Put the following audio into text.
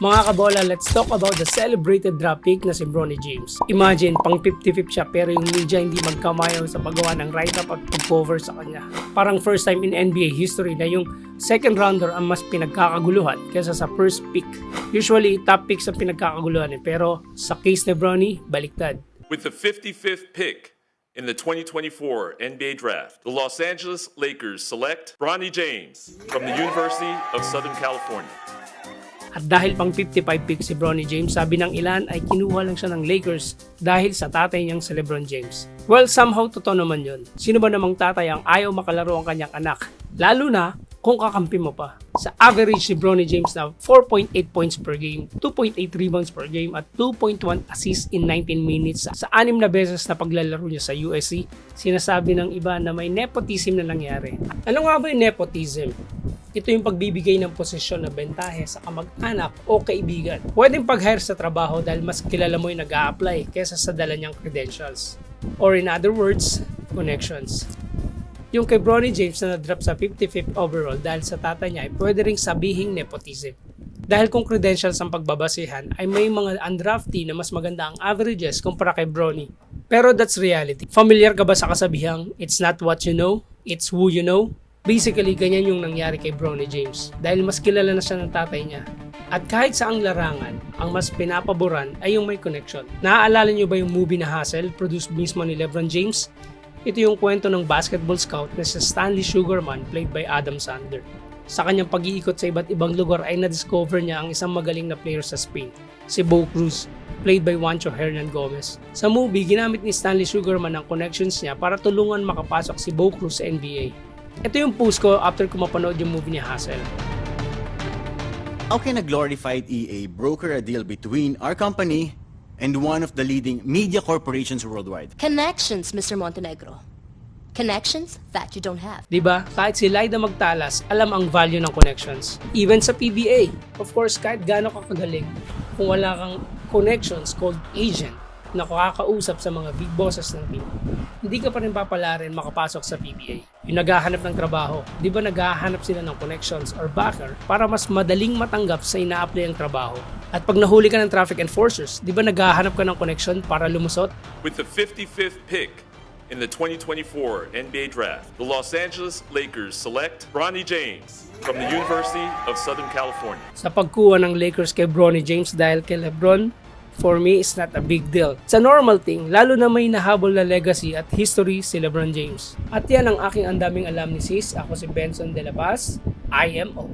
Mga kabola, let's talk about the celebrated draft pick na si Bronny James. Imagine, pang 50-50 siya pero yung media hindi magkamayaw sa paggawa ng write-up at pag-cover sa kanya. Parang first time in NBA history na yung second rounder ang mas pinagkakaguluhan kaysa sa first pick. Usually, top picks ang pinagkakaguluhan eh, pero sa case ni Bronny, baliktad. With the 55th pick in the 2024 NBA Draft, the Los Angeles Lakers select Bronny James from the University of Southern California. At dahil pang 55 pick si Bronny James, sabi ng ilan ay kinuha lang siya ng Lakers dahil sa tatay niyang si Lebron James. Well, somehow totoo naman yun. Sino ba namang tatay ang ayaw makalaro ang kanyang anak? Lalo na kung kakampi mo pa. Sa average si Bronny James na 4.8 points per game, 2.8 rebounds per game at 2.1 assists in 19 minutes sa anim na beses na paglalaro niya sa USC, sinasabi ng iba na may nepotism na nangyari. Ano nga ba yung nepotism? Ito yung pagbibigay ng posisyon na bentahe sa kamag-anak o kaibigan. Pwedeng pag-hire sa trabaho dahil mas kilala mo yung nag apply kesa sa dala niyang credentials. Or in other words, connections. Yung kay Bronny James na na-drop sa 55th overall dahil sa tata niya ay pwede ring sabihing nepotism. Dahil kung credentials ang pagbabasihan ay may mga undrafty na mas maganda ang averages kumpara kay Bronny. Pero that's reality. Familiar ka ba sa kasabihang, it's not what you know, it's who you know? Basically, ganyan yung nangyari kay Bronny James dahil mas kilala na siya ng tatay niya. At kahit sa ang larangan, ang mas pinapaboran ay yung may connection. Naaalala niyo ba yung movie na Hustle, produced mismo ni Lebron James? Ito yung kwento ng basketball scout na si Stanley Sugarman played by Adam Sandler. Sa kanyang pag-iikot sa iba't ibang lugar ay na-discover niya ang isang magaling na player sa Spain, si Bo Cruz, played by Juancho Hernan Gomez. Sa movie, ginamit ni Stanley Sugarman ang connections niya para tulungan makapasok si Bo Cruz sa NBA. Ito yung post ko after ko mapanood yung movie ni Hustle. How can a glorified EA broker a deal between our company and one of the leading media corporations worldwide? Connections, Mr. Montenegro. Connections that you don't have. 'Di ba? Kahit si Lyda Magtalas, alam ang value ng connections. Even sa PBA. Of course, kahit gaano ka kagaling, kung wala kang connections called agent na makakausap sa mga big bosses ng team, hindi ka pa rin papalarin makapasok sa PBA. Yung naghahanap ng trabaho, di ba naghahanap sila ng connections or backer para mas madaling matanggap sa ina-apply ang trabaho. At pag nahuli ka ng traffic enforcers, di ba naghahanap ka ng connection para lumusot? With the 55th pick in the 2024 NBA Draft, the Los Angeles Lakers select Bronny James from the University of Southern California. sa pagkuha ng Lakers kay Bronny James dahil kay LeBron, for me, is not a big deal. It's a normal thing, lalo na may nahabol na legacy at history si LeBron James. At yan ang aking andaming alam ni sis. Ako si Benson De La Paz, IMO.